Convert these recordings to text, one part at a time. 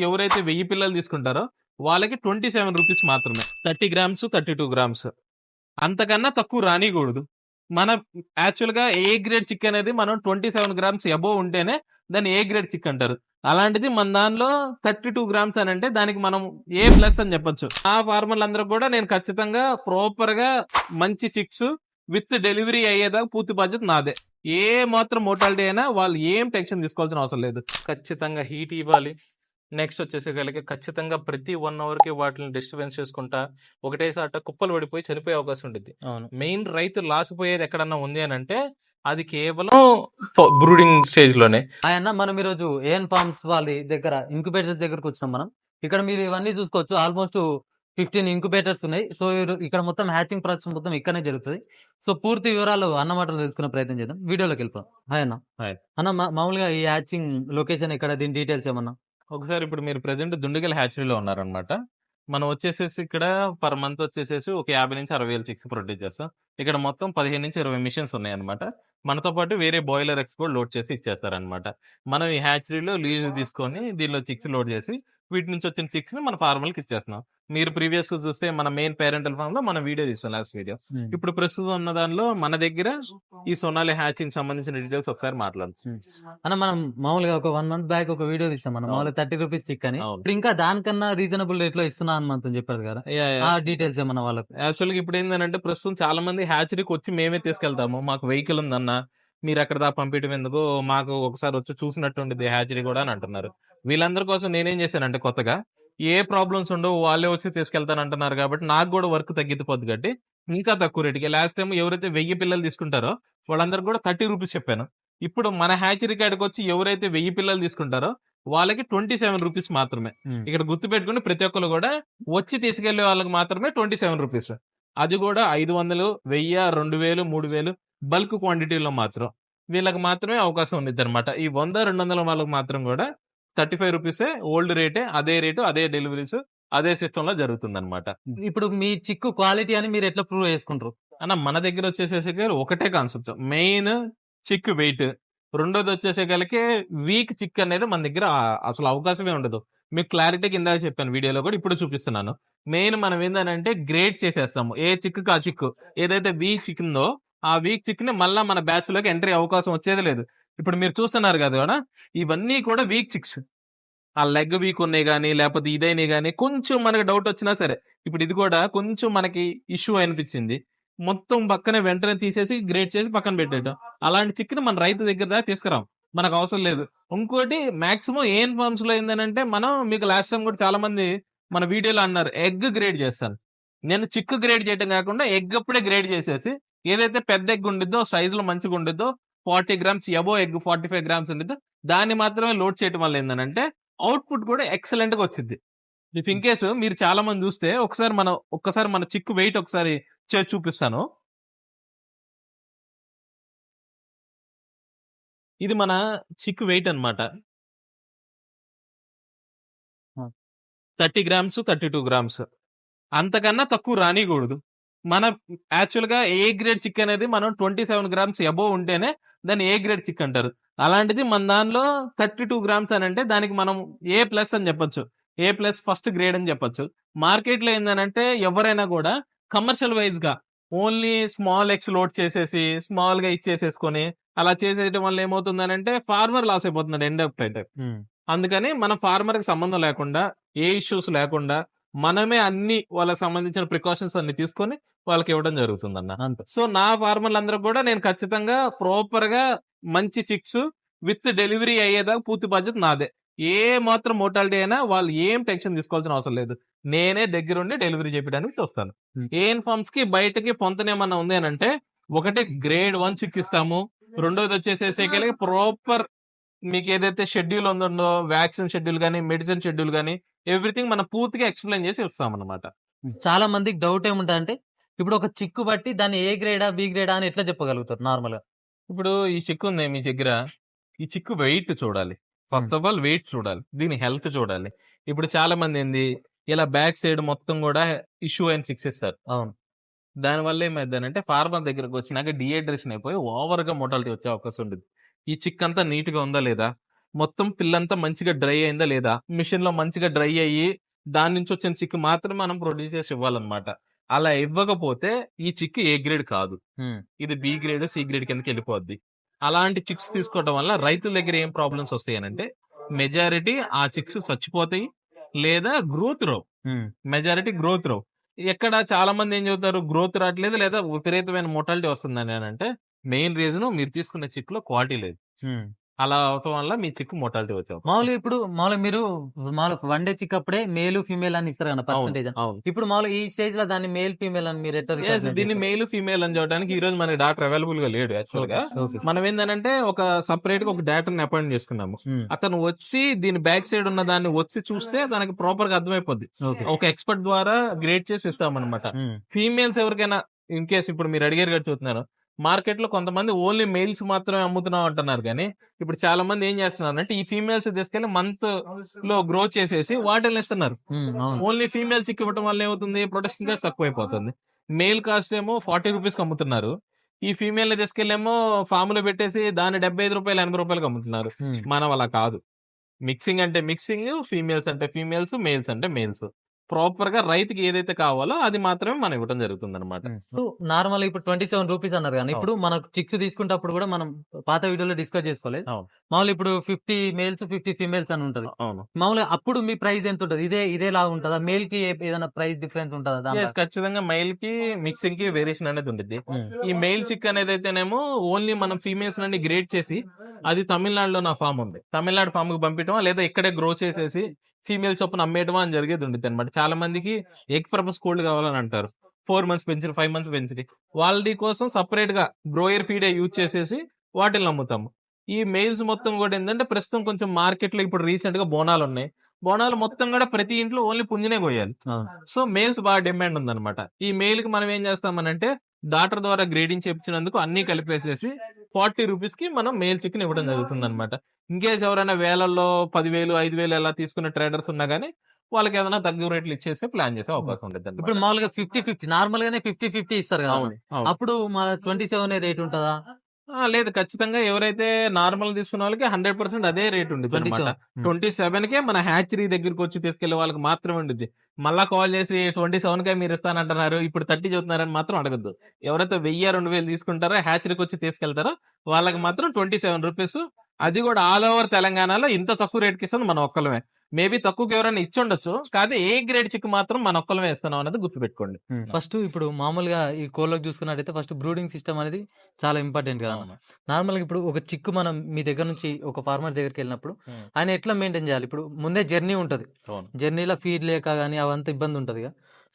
ఎవరైతే వెయ్యి పిల్లలు తీసుకుంటారో వాళ్ళకి ట్వంటీ సెవెన్ రూపీస్ మాత్రమే. Thirty grams thirty two grams. అంతకన్నా తక్కువ రానికూడదు. మన యాక్చువల్గా ఏ గ్రేడ్ చిక్ అనేది మనం ట్వంటీ సెవెన్ గ్రామ్స్ అబోవ్ ఉంటేనే దాన్ని ఏ గ్రేడ్ చిక్ అంటారు. అలాంటిది మన దానిలో థర్టీ టూ గ్రామ్స్ అని అంటే దానికి మనం ఏ ప్లస్ అని చెప్పొచ్చు. ఆ ఫార్మర్లు అందరూ కూడా నేను ఖచ్చితంగా ప్రాపర్గా మంచి చిక్స్ విత్ డెలివరీ అయ్యేదాకా పూర్తి బాధ్యత నాదే. ఏ మాత్రం మోటాలిటీ అయినా వాళ్ళు ఏం టెన్షన్ తీసుకోవాల్సిన అవసరం లేదు. ఖచ్చితంగా హీట్ ఇవ్వాలి. నెక్స్ట్ వచ్చేసి కలిగి ఖచ్చితంగా ప్రతి వన్ అవర్కి వాటిని డిస్టర్బెన్స్ చేసుకుంటా ఒకటేసాట కుప్పలు పడిపోయి చనిపోయే అవకాశం ఉంటుంది అవును. మెయిన్ రైతు లాస్ పోయేది ఎక్కడన్నా ఉంది అని అంటే అది కేవలం బ్రూడింగ్ స్టేజ్లోనే ఆయన మనం ఈరోజు ఏఎన్ ఫార్మ్స్ వాళ్ళ దగ్గర ఇంక్యుబేటర్స్ దగ్గరకు వచ్చినాం మనం. ఇక్కడ మీరు ఇవన్నీ చూసుకోవచ్చు. ఆల్మోస్ట్ ఫిఫ్టీన్ ఇంక్యుబేటర్స్ ఉన్నాయి. సో ఇక్కడ మొత్తం హ్యాచింగ్ ప్రాసెస్ మొత్తం ఇక్కడనే జరుగుతుంది. సో పూర్తి వివరాలు అన్న మాటలు తెలుసుకునే ప్రయత్నం చేద్దాం. వీడియోలోకి వెళ్ళిపోదాం. హాయ్ అన్న. హాయ్. అన్న మామూలుగా ఈ హ్యాచింగ్ లొకేషన్ ఇక్కడ దీని డీటెయిల్స్ ఏమన్నా? ఒకసారి ఇప్పుడు మీరు ప్రెసెంట్ దుండగల్ హ్యాచరీలో ఉన్నారనమాట మనం వచ్చేసేసి ఇక్కడ పర్ మంత్ వచ్చేసేసి ఒక యాభై నుంచి అరవై వేలు చిక్స్ ప్రొడ్యూస్ చేస్తాం. ఇక్కడ మొత్తం పదిహేను నుంచి ఇరవై మిషన్స్ ఉన్నాయన్నమాట. మనతో పాటు వేరే బాయిలర్ ఎక్స్ కూడా లోడ్ చేసి ఇచ్చేస్తారనమాట మనం ఈ హ్యాచరీలో లీజ్ తీసుకొని దీనిలో చిక్స్ లోడ్ చేసి వీటి నుంచి వచ్చిన చిక్స్ని మన ఫార్మల్కి ఇచ్చేస్తున్నాం. మీరు ప్రీవియస్గా చూస్తే మన మెయిన్ పేరెంటల్ ఫార్మ్లో మన వీడియో తీస్తాం లాస్ట్ వీడియో ఇప్పుడు ప్రస్తుతం ఉన్న దానిలో మన దగ్గర ఈ సొనాలి హ్యాచింగ్ సంబంధించిన డీటెయిల్స్ ఒకసారి మాట్లాడదాం. అన్న మనం మామూలుగా ఒక వన్ మంత్ బ్యాక్ ఒక వీడియో తీసాం మనం. మామూలుగా థర్టీ రూపీస్ చిక్ అని. ఇప్పుడు ఇంకా దానికన్నా రీజనబుల్ రేట్లో ఇస్తున్నా అని మనతో చెప్పారు కదా. ఆ డీటెయిల్స్ ఏమన్నా వాళ్ళకి? యాక్చువల్గా ఇప్పుడు ఏంటంటే ప్రస్తుతం చాలా మంది హ్యాచరీకి వచ్చి మేమే తీసుకెళ్తాము. మాకు వెహికల్ ఉందన్న. మీరు అక్కడ దా పంపించడం ఎందుకు మాకు ఒకసారి వచ్చి చూసినట్టు ఉండేది హ్యాచరీ కూడా అని అంటున్నారు. వీళ్ళందరి కోసం నేనేం చేశానంటే కొత్తగా ఏ ప్రాబ్లమ్స్ ఉండవు వాళ్ళే వచ్చి తీసుకెళ్తాను అంటున్నారు కాబట్టి నాకు కూడా వర్క్ తగ్గిపోద్ది కాబట్టి ఇంకా తక్కువ రేటుకి. లాస్ట్ టైం ఎవరైతే వెయ్యి పిల్లలు తీసుకుంటారో వాళ్ళందరికి కూడా థర్టీ రూపీస్ చెప్పాను. ఇప్పుడు మన హ్యాచరీ కాడికి వచ్చి ఎవరైతే వెయ్యి పిల్లలు తీసుకుంటారో వాళ్ళకి ట్వంటీ సెవెన్ రూపీస్ మాత్రమే. ఇక్కడ గుర్తు పెట్టుకుని ప్రతి ఒక్కరు కూడా వచ్చి తీసుకెళ్ళే వాళ్ళకి మాత్రమే ట్వంటీ సెవెన్ రూపీస్. అది కూడా ఐదు వందలు వెయ్యి రెండు వేలు మూడు వేలు బల్క్ క్వాంటిటీలో మాత్రం వీళ్ళకి మాత్రమే అవకాశం ఉంది అనమాట ఈ వంద రెండు వందల వాళ్ళకి మాత్రం కూడా థర్టీ ఫైవ్ రూపీసే ఓల్డ్ రేటే అదే రేటు అదే డెలివరీస్ అదే సిస్టమ్లో జరుగుతుంది అనమాట ఇప్పుడు మీ చిక్కు క్వాలిటీ అని మీరు ఎట్లా ప్రూవ్ చేసుకుంటారు? అన్న మన దగ్గర వచ్చేసేసి ఒకటే కాన్సెప్ట్. మెయిన్ చిక్ వెయిట్. రెండోది వచ్చేసేకలకి వీక్ చిక్ అనేది మన దగ్గర అసలు అవకాశమే ఉండదు. మీకు క్లారిటీ కింద చెప్పాను వీడియోలో కూడా ఇప్పుడు చూపిస్తున్నాను. మెయిన్ మనం ఏంటంటే గ్రేడ్ చేసేస్తాము. ఏ చిక్ ఆ చిక్కు. ఏదైతే వీక్ చిక్ ఉందో ఆ వీక్ చిక్ మళ్ళీ మళ్ళా మన బ్యాచ్లోకి ఎంట్రీ అవకాశం వచ్చేది లేదు. ఇప్పుడు మీరు చూస్తున్నారు కదా ఇవన్నీ కూడా వీక్ చిక్స్ ఆ లెగ్ వీక్ ఉన్నాయి కానీ లేకపోతే ఇదైనా కానీ కొంచెం మనకి డౌట్ వచ్చినా సరే ఇప్పుడు ఇది కూడా కొంచెం మనకి ఇష్యూ అనిపించింది. మొత్తం పక్కనే వెంటనే తీసేసి గ్రేడ్ చేసి పక్కన పెట్టేయటం. అలాంటి చికెన్ మన రైతు దగ్గర దాకా తీసుకురాం. మనకు అవసరం లేదు. ఇంకోటి మాక్సిమం ఏం ఫార్మ్స్లో ఏంటంటే మనం మీకు లాస్ట్ టైం కూడా చాలా మంది మన వీడియోలో అన్నారు ఎగ్ గ్రేడ్ చేస్తాను. నేను చిక్కు గ్రేడ్ చేయడం కాకుండా ఎగ్ అప్పుడే గ్రేడ్ చేసేసి ఏదైతే పెద్ద ఎగ్ ఉండిద్దో సైజ్లో మంచిగా ఉండిద్దో forty grams above egg forty five grams ఉండిద్దో దాన్ని మాత్రమే లోడ్ చేయడం వల్ల ఏంటంటే అవుట్పుట్ కూడా ఎక్సలెంట్గా వచ్చింది ఇఫ్ ఇన్ కేసు మీరు చాలా మంది చూస్తే ఒకసారి మన ఒక్కసారి మన చిక్కు వెయిట్ ఒకసారి చేసి చూపిస్తాను. ఇది మన చిక్ వెయిట్ అన్నమాట. ఆ. Thirty grams thirty two grams. అంతకన్నా తక్కువ రానికూడదు మన యాక్చువల్గా ఏ గ్రేడ్ చిక్ అనేది మనం ట్వంటీ సెవెన్ గ్రామ్స్ అబోవ్ ఉంటేనే దాన్ని ఏ గ్రేడ్ చిక్ అంటారు. అలాంటిది మన దానిలో థర్టీ టూ గ్రామ్స్ అని అంటే దానికి మనం ఏ ప్లస్ అని చెప్పొచ్చు. ఏ ప్లస్ ఫస్ట్ గ్రేడ్ అని చెప్పొచ్చు. మార్కెట్లో ఏంటంటే ఎవరైనా కూడా కమర్షియల్ వైజ్గా ఓన్లీ స్మాల్ ఎక్స్ లోడ్ చేసేసి స్మాల్గా ఇచ్చేసేసుకొని అలా చేసేయడం వల్ల ఏమవుతుందనంటే ఫార్మర్ లాస్ అయిపోతున్నాడు ఎండ్ ఆఫ్ టైం అందుకని మన ఫార్మర్కి సంబంధం లేకుండా ఏ ఇష్యూస్ లేకుండా మనమే అన్ని వాళ్ళకి సంబంధించిన ప్రికాషన్స్ అన్ని తీసుకొని వాళ్ళకి ఇవ్వడం జరుగుతుందన్న. అంతే. సో నా ఫార్మర్లు అందరూ కూడా నేను ఖచ్చితంగా ప్రాపర్గా మంచి చిక్స్ విత్ డెలివరీ అయ్యేదాకా పూర్తి బాధ్యత నాదే. ఏ మాత్రం మోటాలిటీ అయినా వాళ్ళు ఏం టెన్షన్ తీసుకోవాల్సిన అవసరం లేదు. నేనే దగ్గరుండి డెలివరీ చేయడానికి చూస్తాను. Hmm. ఏ ఫార్మ్స్కి బయటకి పొంతనేమన్నా ఉంది అని అంటే ఒకటి గ్రేడ్ వన్ చిక్ ఇస్తాము రెండోది వచ్చేసేసరికి ప్రాపర్ మీకు ఏదైతే షెడ్యూల్ ఉందో వ్యాక్సిన్ షెడ్యూల్ కానీ మెడిసిన్ షెడ్యూల్ కానీ ఎవ్రీథింగ్ మనం పూర్తిగా ఎక్స్ప్లెయిన్ చేసి ఇస్తాం అనమాట చాలా మందికి డౌట్ ఏముంటుంది అంటే ఇప్పుడు ఒక చిక్కు బట్టి దాన్ని ఏ గ్రేడా బి గ్రేడా అని ఎట్లా చెప్పగలుగుతారు నార్మల్గా? ఇప్పుడు ఈ చిక్కు ఉంది మీ దగ్గర ఈ చిక్కు వెయిట్ చూడాలి. ఫస్ట్ ఆఫ్ ఆల్ వెయిట్ చూడాలి. దీని హెల్త్ చూడాలి. ఇప్పుడు చాలా మంది ఏంది ఇలా బ్యాక్ సైడ్ మొత్తం కూడా ఇష్యూ అయిన చిక్స్ ఇస్తారు అవును. దాని వల్ల ఏమైందంటే ఫార్మర్ దగ్గరకు వచ్చినాక డిహైడ్రేషన్ అయిపోయి ఓవర్గా మోటాలిటీ వచ్చే అవకాశం ఉంటుంది ఈ చిక్ అంతా నీట్గా ఉందా లేదా? మొత్తం పిల్లంతా మంచిగా డ్రై అయిందా లేదా? మిషన్లో మంచిగా డ్రై అయ్యి దాని నుంచి వచ్చిన చిక్కు మాత్రమే మనం ప్రొడ్యూస్ చేసి ఇవ్వాలన్నమాట. అలా ఇవ్వకపోతే ఈ చిక్కు ఏ గ్రేడ్ కాదు. ఇది బి గ్రేడ్ సి గ్రేడ్ కిందకి వెళ్ళిపోద్ది. అలాంటి చిక్స్ తీసుకోవడం వల్ల రైతుల దగ్గర ఏం ప్రాబ్లమ్స్ వస్తాయి అంటే మెజారిటీ ఆ చిక్స్ చచ్చిపోతాయి లేదా గ్రోత్ రావు. ఉమ్, మెజారిటీ గ్రోత్ రావు. ఎక్కడ చాలా మంది ఏం చెబుతారు? గ్రోత్ రావట్లేదు లేదా విపరీతమైన మోటాలిటీ వస్తుందని అని అంటే మెయిన్ రీజన్ మీరు తీసుకున్న చిక్లో క్వాలిటీ లేదు. అలా అవటం వల్ల మీ చిక్ మోటాలిటీ వచ్చావు మామూలుగా ఇప్పుడు మామూలుగా మీరు మామూలుగా వన్ డే చిక్ అప్పుడే మేలు ఫీమేల్ అని ఇస్తారు కదా పర్సంటేజ్ ఇప్పుడు మామూలుగా ఈ స్టేజ్లో దాన్ని మేల్ ఫీమేల్ అని మీరు ఎట్లా దీన్ని? మెయిల్ ఫీమేల్ అని చెప్పడానికి ఈ రోజు మనకి డాక్టర్ అవైలబుల్గా లేడు యాక్చువల్గా. మనం ఏంటంటే ఒక సపరేట్గా ఒక డాక్టర్ అపాయింట్ చేసుకున్నాము. అతను వచ్చి దీని బ్యాక్ సైడ్ ఉన్న దాన్ని వచ్చి చూస్తే దానికి ప్రాపర్గా అర్థమైపోద్ది. ఒక ఎక్స్పర్ట్ ద్వారా గ్రేడ్ చేసి ఇస్తామన్నమాట. ఫీమేల్స్ ఎవరికైనా ఇన్ కేస్ ఇప్పుడు మీరు అడిగారు కదా చూస్తున్నారు? మార్కెట్లో కొంతమంది ఓన్లీ మెయిల్స్ మాత్రమే అమ్ముతున్నాం అంటున్నారు కానీ ఇప్పుడు చాలా మంది ఏం చేస్తున్నారు అంటే ఈ ఫీమేల్స్ తీసుకెళ్ళి మంత్లో గ్రో చేసేసి వాటిని ఇస్తున్నారు. ఓన్లీ ఫీమేల్ చిక్ ఇవ్వడం వల్ల ఏమవుతుంది? ప్రొడక్షన్ కాస్ట్ తక్కువైపోతుంది. మేల్ కాస్ట్ ఏమో ఫార్టీ రూపీస్ అమ్ముతున్నారు. ఈ ఫీమేల్ని తీసుకెళ్ళేమో ఫామ్లో పెట్టేసి దాన్ని డెబ్బై ఐదు రూపాయలు ఎనభై రూపాయలకి అమ్ముతున్నారు. మనం అలా కాదు. మిక్సింగ్ అంటే మిక్సింగ్ ఫీమేల్స్ అంటే ఫీమేల్స్ మేల్స్ అంటే మేల్స్ ప్రాపర్గా రైతుకి ఏదైతే కావాలో అది మాత్రమే మనం ఇవ్వడం జరుగుతుంది అనమాట నార్మల్ ఇప్పుడు ట్వంటీ సెవెన్ రూపీస్ అన్నారు కానీ ఇప్పుడు మనకు చిక్స్ తీసుకుంటప్పుడు కూడా మనం పాత వీడియోలో డిస్కస్ చేసుకోలేదు. మామూలు ఇప్పుడు ఫిఫ్టీ మేల్స్ ఫిఫ్టీ ఫీమేల్స్ అని ఉంటది. అవును. మామూలుగా అప్పుడు మీ ప్రైస్ ఎంత ఉంటది? ఇదే ఇదే లాగా ఉంటుందా? మేల్కి ఏదైనా ప్రైస్ డిఫరెన్స్ ఉంటుందా ఖచ్చితంగా మెయిల్కి మిక్సింగ్కి వేరియేషన్ అనేది ఉంటుంది ఈ మెయిల్ చిక్ అనేది అయితేనేమో ఓన్లీ మనం ఫీమేల్స్ నుండి గ్రేడ్ చేసి అది తమిళనాడులో నా ఫామ్ ఉంది. తమిళనాడు ఫామ్కి పంపించడం లేదా ఇక్కడే గ్రో చేసేసి ఫీమేల్ చొప్పున అమ్మేయడం అని జరిగేది ఉంటుంది అనమాట చాలా మందికి ఎగ్ పర్పస్ కోల్డ్ కావాలని అంటారు. ఫోర్ మంత్స్ పెంచి ఫైవ్ మంత్స్ పెంచి వాళ్ళ కోసం సపరేట్గా గ్రోయర్ ఫీడ్ యూజ్ చేసేసి వాటిని అమ్ముతాము. ఈ మెయిల్స్ మొత్తం కూడా ఏంటంటే ప్రస్తుతం కొంచెం మార్కెట్లో ఇప్పుడు రీసెంట్గా బోనాలు ఉన్నాయి. బోనాలు మొత్తం కూడా ప్రతి ఇంట్లో ఓన్లీ పుంజనే అవును. సో మేల్స్ బాగా డిమాండ్ ఉందన్నమాట. ఈ మెయిల్కి మనం ఏం చేస్తామనంటే డాక్టర్ ద్వారా గ్రేడింగ్ చేయించినందుకు అన్ని కలిపేసేసి ఫార్టీ రూపీస్కి మనం మెయిల్ చికెన్ ఇవ్వడం జరుగుతుంది అనమాట కేస్ ఎవరైనా వేలల్లో పదివేలు ఐదు వేలు ఎలా తీసుకునే ట్రేడర్స్ ఉన్నా గానీ వాళ్ళకి ఏదైనా తగ్గు రేట్లు ఇచ్చేసి ప్లాన్ చేసే అవకాశం ఉంటుంది ఇప్పుడు మామూలుగా ఫిఫ్టీ ఫిఫ్టీ నార్మల్ గానే ఫిఫ్టీ ఫిఫ్టీ ఇస్తారు కదా. అప్పుడు మా ట్వంటీ సెవెన్ రేట్ ఉంటుందా? లేదు. ఖచ్చితంగా ఎవరైతే నార్మల్ తీసుకున్న వాళ్ళకి హండ్రెడ్ పర్సెంట్ అదే రేట్ ఉంది ట్వంటీ సెవెన్. కే మన హ్యాచరీ దగ్గరికి వచ్చి తీసుకెళ్ళే వాళ్ళకి మాత్రమే ఉండిద్ది. మళ్ళా కాల్ చేసి ట్వంటీ సెవెన్ కే మీరు ఇస్తానంటున్నారు ఇప్పుడు థర్టీ చెబుతున్నారని మాత్రం అడగద్దు. ఎవరైతే వెయ్యి రెండు వేలు తీసుకుంటారో హ్యాచరీకి వచ్చి తీసుకెళ్తారో వాళ్ళకి మాత్రం ట్వంటీ సెవెన్ రూపీస్. అది కూడా ఆల్ ఓవర్ తెలంగాణలో ఇంత తక్కువ రేట్కి ఇస్తుంది మన ఒక్కలమే మేబీ తక్కువకి ఎవరైనా ఇచ్చి ఉండొచ్చు కాదు ఏ గ్రేడ్ చిక్ మాత్రం మన ఒక్కలమే ఇస్తున్నాం అనేది గుర్తుపెట్టుకోండి. ఫస్ట్ ఇప్పుడు మామూలుగా ఈ కోళ్ళకి చూసుకున్నట్టయితే ఫస్ట్ బ్రూడింగ్ సిస్టమ్ అనేది చాలా ఇంపార్టెంట్ కదా నార్మల్గా ఇప్పుడు ఒక చిక్కు మనం మీ దగ్గర నుంచి ఒక ఫార్మర్ దగ్గరికి వెళ్ళినప్పుడు. ఆయన ఎట్లా మెయింటైన్ చేయాలి? ఇప్పుడు ముందే జర్నీ ఉంటది. జర్నీలో ఫీడ్ లేక కానీ అవంతా ఇబ్బంది ఉంటది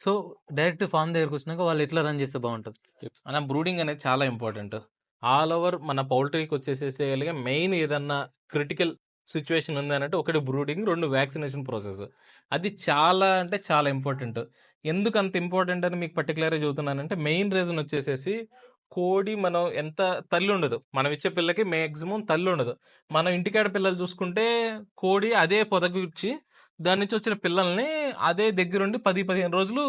సో డైరెక్ట్ ఫామ్ దగ్గరకు వచ్చినాక వాళ్ళు ఎట్లా రన్ చేస్తే బాగుంటది? మన బ్రూడింగ్ అనేది చాలా ఇంపార్టెంట్ ఆల్ ఓవర్ మన పౌల్ట్రీకి వచ్చేసేసేయగలిగే మెయిన్ ఏదన్నా క్రిటికల్ సిచ్యువేషన్ ఉంది అంటే ఒకటి బ్రూడింగ్ రెండు వ్యాక్సినేషన్ ప్రాసెస్. అది చాలా అంటే చాలా ఇంపార్టెంట్. ఎందుకు అంత ఇంపార్టెంట్ అని మీకు పర్టికులర్గా చెబుతున్నానంటే మెయిన్ రీజన్ వచ్చేసేసి కోడి మనం ఎంత తల్లి ఉండదు. మనం ఇచ్చే పిల్లకి మాక్సిమం తల్లి ఉండదు. మనం ఇంటికాడ పిల్లలు చూసుకుంటే కోడి అదే పొదగిచ్చి దాని నుంచి వచ్చిన పిల్లల్ని అదే దగ్గరుండి పది పదిహేను రోజులు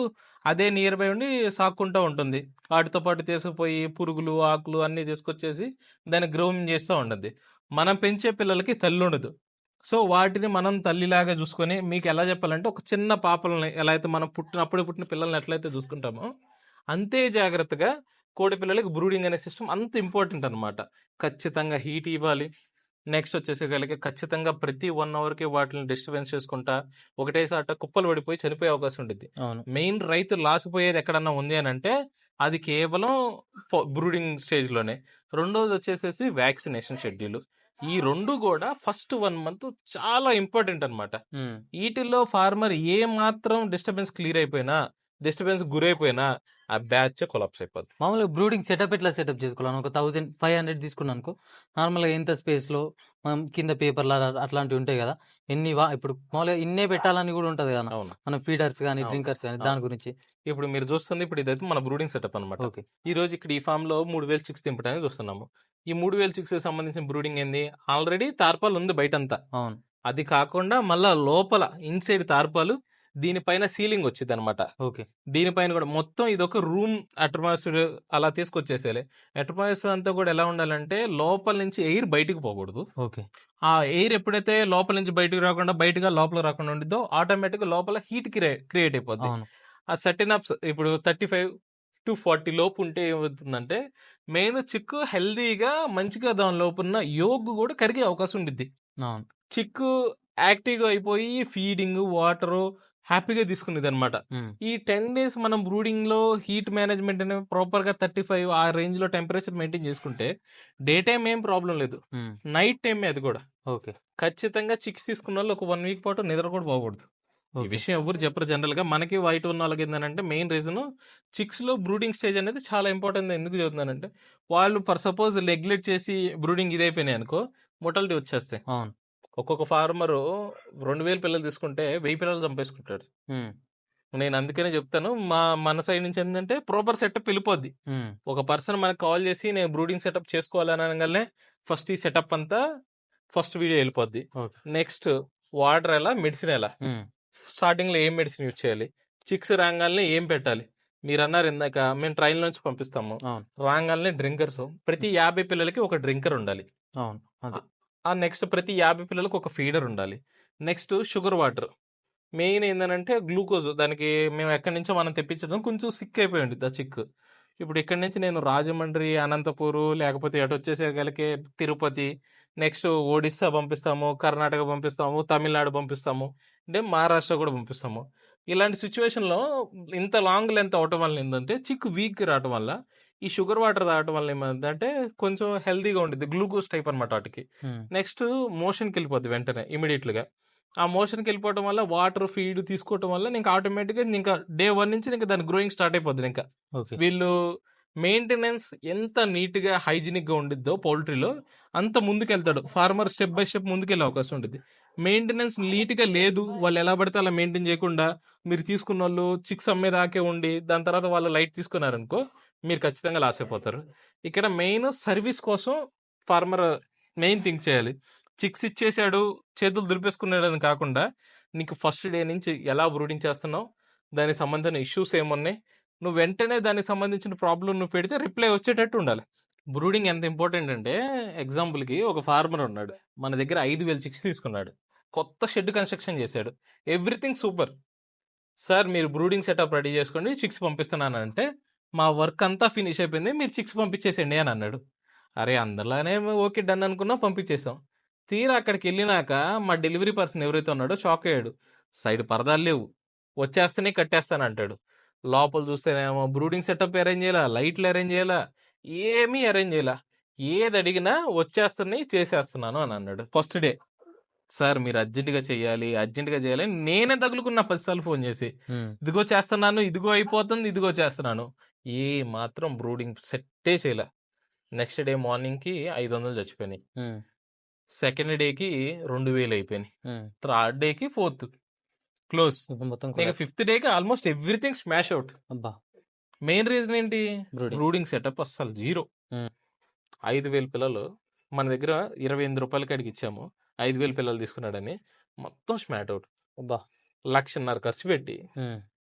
అదే నియర్ బై ఉండి సాక్కుంటూ ఉంటుంది. వాటితో పాటు తీసుకుపోయి పురుగులు ఆకులు అన్నీ తీసుకొచ్చేసి దాన్ని గ్రోమింగ్ చేస్తూ ఉండద్ది మనం పెంచే పిల్లలకి తల్లి ఉండదు. సో వాటిని మనం తల్లిలాగా చూసుకొని మీకు ఎలా చెప్పాలంటే ఒక చిన్న పాపలని ఎలా అయితే మనం పుట్టినప్పుడు పుట్టిన పిల్లల్ని ఎట్లయితే చూసుకుంటామో అంతే జాగ్రత్తగా కోడి పిల్లలకి బ్రూడింగ్ అనే సిస్టమ్ అంత ఇంపార్టెంట్ అనమాట ఖచ్చితంగా హీట్ ఇవ్వాలి. నెక్స్ట్ వచ్చేసేసరికి ఖచ్చితంగా ప్రతి వన్ అవర్కి వాటిని డిస్టర్బెన్స్ చేసుకుంటా ఒకటేసాట కుప్పలు పడిపోయి చనిపోయే అవకాశం ఉంటుంది మెయిన్ రైతు లాస్ పోయేది ఎక్కడన్నా ఉంది అని అంటే అది కేవలం బ్రూడింగ్ స్టేజ్లోనే రెండోది వచ్చేసేసి వ్యాక్సినేషన్ షెడ్యూల్. ఈ రెండు కూడా ఫస్ట్ వన్ మంత్ చాలా ఇంపార్టెంట్ అన్నమాట. ఉమ్. వీటిల్లో ఫార్మర్ ఏ మాత్రం డిస్టర్బెన్స్ క్లియర్ అయిపోయినా డిస్టర్బెన్స్ గురైపోయినా ఆ బ్యాచ్ కొలాప్స్ అయిపోద్ది. మామూలుగా బ్రూడింగ్ సెటప్ ఎట్లా సెటప్ చేసుకోవాలి ఒక థౌసండ్ ఫైవ్ హండ్రెడ్ తీసుకున్నాను అనుకో నార్మల్గా ఎంత స్పేస్లో మనం కింద పేపర్లు అట్లాంటివి ఉంటాయి కదా? ఎన్ని వా ఇప్పుడు మామూలుగా ఇన్నే పెట్టాలని కూడా ఉంటది కదా? అవును. మన ఫీడర్స్ కానీ. డ్రింకర్స్ కానీ. దాని గురించి. ఇప్పుడు మీరు చూస్తుంది ఇప్పుడు ఇదైతే మన బ్రూడింగ్ సెటప్ అనమాట ఓకే. ఈ రోజు ఇక్కడ ఈ ఫామ్లో మూడు వేలు చిక్స్ తింపడానికి చూస్తున్నాము. ఈ మూడు వేలు చిక్స్ సంబంధించిన బ్రూడింగ్ ఏంది? ఆల్రెడీ తార్పాలు ఉంది బయటంతా. అవును. అది కాకుండా మళ్ళా లోపల ఇన్సైడ్ తార్పాలు దీనిపైన సీలింగ్ వచ్చింది అనమాట ఓకే దీనిపైన కూడా మొత్తం ఇది ఒక రూమ్ అట్మాస్ఫియర్ అలా తీసుకొచ్చేసేయాలి. అట్మాస్ఫియర్ అంతా కూడా ఎలా ఉండాలంటే లోపల నుంచి ఎయిర్ బయటకు పోకూడదు. ఓకే. ఆ ఎయిర్ ఎప్పుడైతే లోపల నుంచి బయటకు రాకుండా బయటగా లోపల రాకుండా ఉండిద్దో ఆటోమేటిక్ లోపల హీట్ క్రియేట్ అయిపోద్ది. ఆ సెటిన్ అప్స్ ఇప్పుడు థర్టీ ఫైవ్ టు ఫార్టీ లోపు ఉంటే ఏమవుతుందంటే మెయిన్ చిక్కు హెల్దీగా మంచిగా దాని లోపు ఉన్న యోగ్ కూడా కరిగే అవకాశం ఉండిద్ది. చిక్కు యాక్టివ్గా అయిపోయి ఫీడింగ్ వాటర్ హ్యాపీగా తీసుకునేది అనమాట ఈ టెన్ డేస్ మనం బ్రూడింగ్లో హీట్ మేనేజ్మెంట్ అనేది ప్రాపర్గా థర్టీ ఫైవ్ ఆ రేంజ్లో టెంపరేచర్ మెయింటైన్ చేసుకుంటే డే టైం ఏం ప్రాబ్లం లేదు. నైట్ టైం అది కూడా. ఓకే. ఖచ్చితంగా చిక్స్ తీసుకున్న వాళ్ళు ఒక వన్ వీక్ పాటు నిద్ర కూడా పోకూడదు. ఈ విషయం ఎవరు చెప్పరు జనరల్గా మనకి వైట్ ఉన్న వాళ్ళకి ఏంటంటే మెయిన్ రీజన్ చిక్స్లో బ్రూడింగ్ స్టేజ్ అనేది చాలా ఇంపార్టెంట్ ఎందుకు చెబుతున్నానంటే వాళ్ళు ఫర్ సపోజ్ నెగ్లెక్ట్ చేసి బ్రూడింగ్ ఇదైపోయినాయి అనుకో మొటాలిటీ వచ్చేస్తాయి. అవును. ఒక్కొక్క ఫార్మర్ రెండు వేల పిల్లలు తీసుకుంటే వెయ్యి పిల్లలు చంపేసుకుంటాడు. నేను అందుకనే చెప్తాను మా మన సైడ్ నుంచి ఏంటంటే ప్రాపర్ సెటప్ వెళ్ళిపోద్ది. ఒక పర్సన్ మనకు కాల్ చేసి నేను బ్రూడింగ్ సెటప్ చేసుకోవాలని అనగానే ఫస్ట్ ఈ సెటప్ అంతా ఫస్ట్ వీడియో వెళ్ళిపోద్ది. నెక్స్ట్ వాటర్ ఎలా మెడిసిన్ ఎలా? స్టార్టింగ్లో ఏం మెడిసిన్ యూజ్ చేయాలి? చిక్స్ రాగానే ఏం పెట్టాలి? మీరు అన్నారు ఇందాక మేము ట్రైన్ నుంచి పంపిస్తాము. రాగానే డ్రింకర్స్. ప్రతి యాభై పిల్లలకి ఒక డ్రింకర్ ఉండాలి. ఆ నెక్స్ట్ ప్రతి యాభై పిల్లలకు ఒక ఫీడర్ ఉండాలి. Next sugar water. మెయిన్ ఏంటంటే గ్లూకోజ్. దానికి మేము ఎక్కడి నుంచో మనం తెప్పించడం కొంచెం సిక్ అయిపోయి ఉంటుంది ఆ చిక్ ఇప్పుడు ఇక్కడి నుంచి నేను రాజమండ్రి అనంతపూరు లేకపోతే అటు వచ్చేసేగలిగే తిరుపతి నెక్స్ట్ ఒడిస్సా పంపిస్తాము కర్ణాటక పంపిస్తాము తమిళనాడు పంపిస్తాము అంటే మహారాష్ట్ర కూడా పంపిస్తాము. ఇలాంటి సిచ్యువేషన్లో ఇంత లాంగ్ లెంత్ అవటం వల్ల ఏంటంటే చిక్ వీక్ రావటం వల్ల ఈ షుగర్ వాటర్ తాగటం వల్ల ఏమంటే కొంచెం హెల్తీగా ఉంటుంది గ్లూకోజ్ టైప్ అనమాట వాటికి. నెక్స్ట్ మోషన్కి వెళ్ళిపోద్ది వెంటనే ఇమీడియట్గా ఆ మోషన్కి వెళ్ళిపోవడం వల్ల వాటర్ ఫీడ్ తీసుకోవడం వల్ల ఇంకా ఆటోమేటిక్గా ఇంకా డే వన్ నుంచి ఇంకా దాని గ్రోయింగ్ స్టార్ట్ అయిపోద్ది ఇంకా. వీళ్ళు మెయింటెనెన్స్ ఎంత నీట్గా హైజీనిక్గా ఉండిద్దో పౌల్ట్రీలో అంత ముందుకెళ్తాడు. ఫార్మర్ స్టెప్ బై స్టెప్ ముందుకెళ్ళే అవకాశం ఉంటుంది మెయింటెనెన్స్ నీట్గా లేదు. వాళ్ళు ఎలా పడితే అలా మెయింటైన్ చేయకుండా మీరు తీసుకున్న వాళ్ళు చిక్స్ అమ్మేదాకే ఉండి దాని తర్వాత వాళ్ళు లైట్ తీసుకున్నారనుకో మీరు ఖచ్చితంగా లాస్ అయిపోతారు. ఇక్కడ మెయిన్ సర్వీస్ కోసం ఫార్మర్ మెయిన్ థింక్ చేయాలి. చిక్స్ ఇచ్చేసాడు చేతులు దురిపేసుకున్నాడని అని కాకుండా నీకు ఫస్ట్ డే నుంచి ఎలా బ్రూడింగ్ చేస్తున్నావు? దానికి సంబంధించిన ఇష్యూస్ ఏమున్నాయి? నువ్వు వెంటనే దానికి సంబంధించిన ప్రాబ్లం నువ్వు పెడితే రిప్లై వచ్చేటట్టు ఉండాలి. బ్రూడింగ్ ఎంత ఇంపార్టెంట్ అంటే ఎగ్జాంపుల్కి ఒక ఫార్మర్ ఉన్నాడు. మన దగ్గర ఐదు వేలు చిక్స్ తీసుకున్నాడు. కొత్త షెడ్ కన్స్ట్రక్షన్ చేశాడు. Everything super. సార్ మీరు బ్రూడింగ్ సెటప్ రెడీ చేసుకోండి చిక్స్ పంపిస్తున్నాను అంటే మా వర్క్ అంతా ఫినిష్ అయిపోయింది మీరు చిక్స్ పంపించేసేయండి అని అన్నాడు. అరే అందరిలానే ఓకే డన్ అనుకున్నా పంపించేసాం. తీరా అక్కడికి వెళ్ళినాక మా డెలివరీ పర్సన్ ఎవరైతే ఉన్నాడో షాక్ అయ్యాడు. సైడ్ పరదాలు లేవు. వచ్చేస్తేనే కట్టేస్తాను అంటాడు లోపల చూస్తేనేమో బ్రూడింగ్ సెటప్ అరేంజ్ చేయాలా లైట్లు అరేంజ్ చేయాలా ఏమీ అరేంజ్ చేయాలా ఏది అడిగినా వచ్చేస్తున్నాయి చేసేస్తున్నాను అని అన్నాడు. First day. సార్ మీరు అర్జెంటుగా చేయాలి అర్జెంటుగా చేయాలి నేనే తగులుకున్నా పదిసార్లు ఫోన్ చేసి ఇదిగో చేస్తున్నాను ఇదిగో అయిపోతుంది ఇదిగో చేస్తున్నాను. ఏ మాత్రం బ్రూడింగ్ సెట్టే చేయలే. నెక్స్ట్ డే మార్నింగ్కి ఐదు వందలు చచ్చిపోయినాయి. సెకండ్ డేకి రెండు వేలు అయిపోయినాయి. థర్డ్ డేకి ఫోర్త్. క్లోజ్. మొత్తం కూడా- ఫిఫ్త్ డేకి ఆల్మోస్ట్ ఎవ్రీథింగ్ స్మాష్ అవుట్. అబ్బా! మెయిన్ రీజన్ ఏంటి? బ్రూడింగ్. సెటప్ అస్సలు జీరో. ఐదు వేల పిల్లలు మన దగ్గర ఇరవై ఎనిమిది రూపాయలకి అడిగి ఇచ్చాము ఐదు వేల పిల్లలు తీసుకున్నాడని మొత్తం స్మాట్ అవుట్. అబ్బా! లక్షన్నర ఖర్చు పెట్టి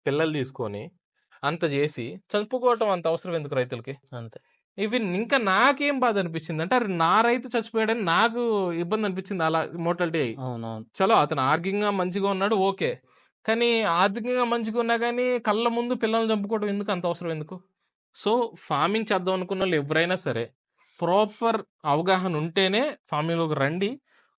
పిల్లలు తీసుకొని అంత చేసి చంపుకోవటం అంత అవసరం ఎందుకు రైతులకి? అంతే. ఇవి ఇంకా నాకేం బాధ అనిపించింది అంటే అరే నా రైతు చచ్చిపోయాడని నాకు ఇబ్బంది అనిపించింది అలా మోటాలిటీ అయ్యి. చలో అతను ఆర్థికంగా మంచిగా ఉన్నాడు ఓకే. కానీ ఆర్థికంగా మంచిగా ఉన్నా కానీ కళ్ళ ముందు పిల్లల్ని చంపుకోవడం ఎందుకు అంత అవసరం ఎందుకు? సో ఫార్మింగ్ చేద్దాం అనుకున్న వాళ్ళు ఎవరైనా సరే ప్రాపర్ అవగాహన ఉంటేనే ఫార్మింగ్లోకి రండి.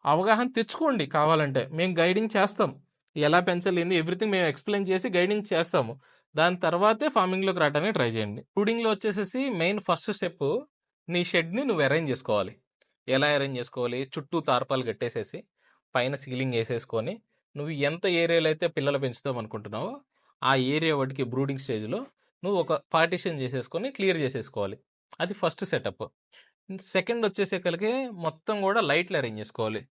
అవగాహన తెచ్చుకోండి కావాలంటే. మేము గైడింగ్ చేస్తాం. ఎలా పెంచాలి ఎవ్రీథింగ్ మేము ఎక్స్ప్లెయిన్ చేసి గైడింగ్ చేస్తాము. దాని తర్వాతే ఫార్మింగ్లోకి రావడానికి ట్రై చేయండి. బ్రూడింగ్లో వచ్చేసేసి మెయిన్ ఫస్ట్ స్టెప్ నీ షెడ్ని నువ్వు అరేంజ్ చేసుకోవాలి. ఎలా అరేంజ్ చేసుకోవాలి? చుట్టూ తార్పాలు కట్టేసేసి పైన సీలింగ్ వేసేసుకొని నువ్వు ఎంత ఏరియాలో అయితే పిల్లలు పెంచుతాం అనుకుంటున్నావో ఆ ఏరియా వాటికి బ్రూడింగ్ స్టేజ్లో నువ్వు ఒక పార్టిషన్ చేసేసుకొని క్లియర్ చేసేసుకోవాలి. అది ఫస్ట్ సెటప్ సెకండ్ వచ్చేసేకలికి మొత్తం కూడా లైట్లు అరేంజ్ చేసుకోవాలి.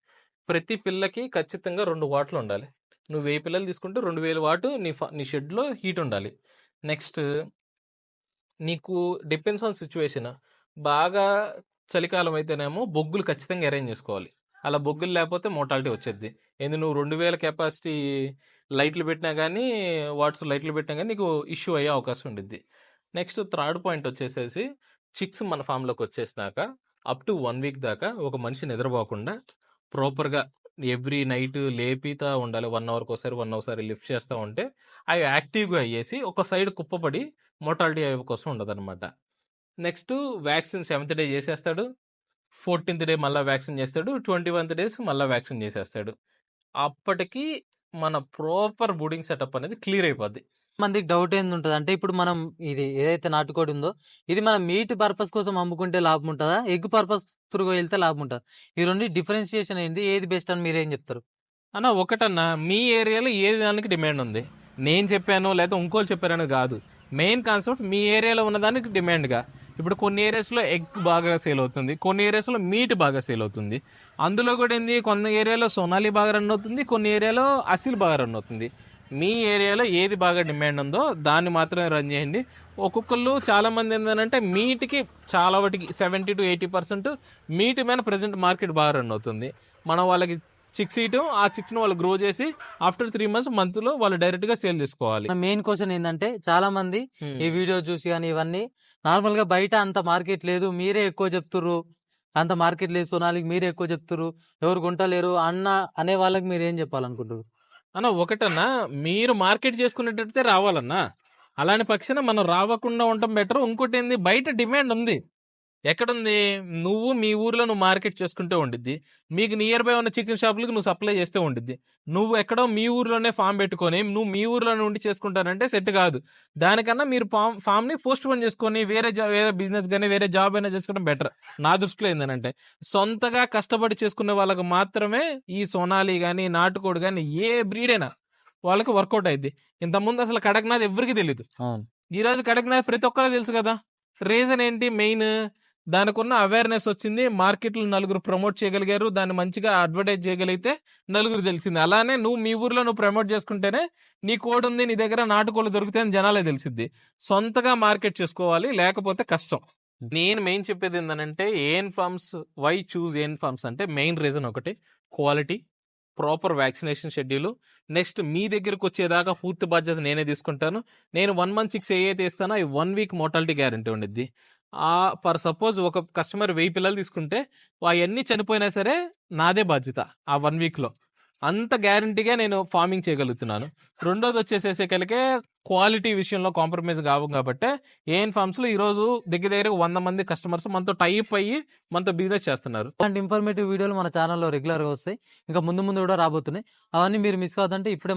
ప్రతి పిల్లకి ఖచ్చితంగా రెండు వాట్లు ఉండాలి. నువ్వు వెయ్యి పిల్లలు తీసుకుంటే రెండు వేల వాటు నీ ఫ- నీ షెడ్లో హీట్ ఉండాలి. నెక్స్ట్ నీకు డిపెండ్స్ ఆన్ సిచ్యువేషన్. బాగా చలికాలం అయితేనేమో బొగ్గులు ఖచ్చితంగా అరేంజ్ చేసుకోవాలి. అలా బొగ్గులు లేకపోతే మోటాలిటీ వచ్చేది ఏంది నువ్వు రెండు వేల కెపాసిటీ లైట్లు పెట్టినా కానీ వాట్స్ లైట్లు పెట్టినా కానీ నీకు ఇష్యూ అయ్యే అవకాశం ఉండిద్ది. నెక్స్ట్ థర్డ్ పాయింట్ వచ్చేసేసి చిక్స్ మన ఫామ్లోకి వచ్చేసినాక అప్ టు వన్ వీక్ దాకా ఒక మనిషి నిద్రపోకుండా ప్రాపర్గా ఎవ్రీ నైట్ లేపితా ఉండాలి. వన్ అవర్కి ఒకసారి వన్ ఒకసారి లిఫ్ట్ చేస్తూ ఉంటే అవి యాక్టివ్గా అయ్యేసి ఒక సైడ్ కుప్పపడి మోటాలిటీ అయ్యే కోసం ఉండదన్నమాట. నెక్స్ట్ వ్యాక్సిన్ సెవెంత్ డే చేసేస్తాడు. ఫోర్టీన్త్ డే మళ్ళీ వ్యాక్సిన్ చేస్తాడు. ట్వంటీ వన్త్ డేస్ మళ్ళీ వ్యాక్సిన్ చేసేస్తాడు. అప్పటికి మన ప్రాపర్ బూడింగ్ సెటప్ అనేది క్లియర్ అయిపోద్ది. మందికి డౌట్ ఏంది ఉంటుంది అంటే ఇప్పుడు మనం ఇది ఏదైతే నాటుకోడి ఉందో ఇది మనం మీట్ పర్పస్ కోసం అమ్ముకుంటే లాభం ఉంటుందా? ఎగ్ పర్పస్ త్రూ వెళ్తే లాభం ఉంటుందా? ఈ రెండు డిఫరెన్షియేషన్ ఏంది? ఏది బెస్ట్ అని మీరేం చెప్తారు? అన్న ఒకటన్నా మీ ఏరియాలో ఏ దానికి డిమాండ్ ఉంది? నేను చెప్పాను లేదా ఇంకోళ్ళు చెప్పారని కాదు. మెయిన్ కాన్సెప్ట్ మీ ఏరియాలో ఉన్నదానికి డిమాండ్గా ఇప్పుడు కొన్ని ఏరియాస్లో ఎగ్ బాగా సేల్ అవుతుంది కొన్ని ఏరియాస్లో మీట్ బాగా సేల్ అవుతుంది. అందులో కూడా ఏంది కొన్ని ఏరియాలో సోనాలి బాగా రన్ అవుతుంది కొన్ని ఏరియాలో అసిల్ బాగా రన్ అవుతుంది. మీ ఏరియాలో ఏది బాగా డిమాండ్ ఉందో దాన్ని మాత్రమే రన్ చేయండి. ఒక్కొక్కళ్ళు చాలామంది ఏంటంటే మీట్కి చాలా వాటికి seventy to eighty percent meat మీద ప్రజెంట్ మార్కెట్ బాగా రన్ అవుతుంది. మనం వాళ్ళకి చిక్స్ ఇయటం ఆ చిక్స్ వాళ్ళు గ్రో చేసి ఆఫ్టర్ త్రీ మంత్స్ మంత్లో వాళ్ళు డైరెక్ట్గా సేల్ చేసుకోవాలి. నా మెయిన్ క్వశ్చన్ ఏంటంటే చాలా మంది ఈ వీడియో చూసి కానీ ఇవన్నీ నార్మల్గా బయట అంత మార్కెట్ లేదు మీరే ఎక్కువ చెప్తుర్రు. అంత మార్కెట్ లేదు సోనాలికి మీరే ఎక్కువ చెప్తుర్రు. ఎవరు కొంటలేరు అన్న అనే వాళ్ళకి మీరు ఏం చెప్పాలనుకుంటారు అన్న ఒకటన్నా మీరు మార్కెట్ చేసుకునేటట్టే రావాలన్నా అలాంటి పక్షాన మనం రావకుండా ఉండటం బెటర్ ఇంకోటి ఏంది బయట డిమాండ్ ఉంది. ఎక్కడుంది? నువ్వు మీ ఊర్లో నువ్వు మార్కెట్ చేసుకుంటే ఉండిద్ది. మీకు నియర్ బై ఉన్న చికెన్ షాపులకు నువ్వు సప్లై చేస్తే ఉండిద్ది. నువ్వు ఎక్కడో మీ ఊర్లోనే ఫామ్ పెట్టుకొని నువ్వు మీ ఊర్లోనే ఉండి చేసుకుంటానంటే సెట్ కాదు. దానికన్నా మీరు ఫామ్ ఫామ్ని పోస్ట్ పోన్ చేసుకొని వేరే జాబ్ వేరే బిజినెస్ కానీ వేరే జాబ్ అయినా చేసుకోవడం బెటర్ నా దృష్టిలో ఏంటంటే సొంతగా కష్టపడి చేసుకునే వాళ్ళకి మాత్రమే ఈ సోనాలి కానీ నాటుకోడి కానీ ఏ బ్రీడ్ అయినా వాళ్ళకి వర్కౌట్ అయింది ఇంతకుముందు అసలు కడక్నాథ్ ఎవరికి తెలియదు ఈ రోజు కడక్నాథ్ ప్రతి ఒక్కరికి తెలుసు కదా. రీజన్ ఏంటి? మెయిన్ దానికి ఉన్న అవేర్నెస్ వచ్చింది. మార్కెట్లో నలుగురు ప్రమోట్ చేయగలిగారు. దాన్ని మంచిగా అడ్వర్టైజ్ చేయగలిగితే నలుగురు తెలిసింది. అలానే నువ్వు మీ ఊర్లో నువ్వు ప్రమోట్ చేసుకుంటేనే నీ కోడ్ ఉంది నీ దగ్గర నాటుకోళ్ళు దొరుకుతాయని జనాలే తెలిసిద్ది. సొంతగా మార్కెట్ చేసుకోవాలి లేకపోతే కష్టం. నేను మెయిన్ చెప్పేది ఏంటంటే N farms why choose N farms అంటే మెయిన్ రీజన్ ఒకటి quality proper vaccination schedule. Next మీ దగ్గరకు వచ్చేదాకా పూర్తి బాధ్యత నేనే తీసుకుంటాను. నేను వన్ మంత్ సిక్స్ ఏ అయితే ఇస్తానో ఈ వన్ వీక్ మోటాలిటీ గ్యారంటీ ఉండిద్ది. ఆ ఫర్ సపోజ్ ఒక కస్టమర్ వెయ్యి పిల్లలు తీసుకుంటే అవన్నీ చనిపోయినా సరే నాదే బాధ్యత ఆ వన్ వీక్లో. అంత గ్యారంటీగా నేను ఫార్మింగ్ చేయగలుగుతున్నాను. రెండోది వచ్చేసేసరికే క్వాలిటీ విషయంలో కాంప్రమైజ్ కావు కాబట్టి ఏఎన్ ఫార్మ్స్లో ఈరోజు దగ్గర దగ్గర వంద మంది కస్టమర్స్ మనతో టైప్ అయ్యి మనతో బిజినెస్ చేస్తున్నారు. అలాంటి ఇన్ఫర్మేటివ్ వీడియోలు మన ఛానల్లో రెగ్యులర్గా వస్తాయి. ఇంకా ముందు ముందు కూడా రాబోతున్నాయి. అవన్నీ మీరు మిస్ కావద్దంటే ఇప్పుడే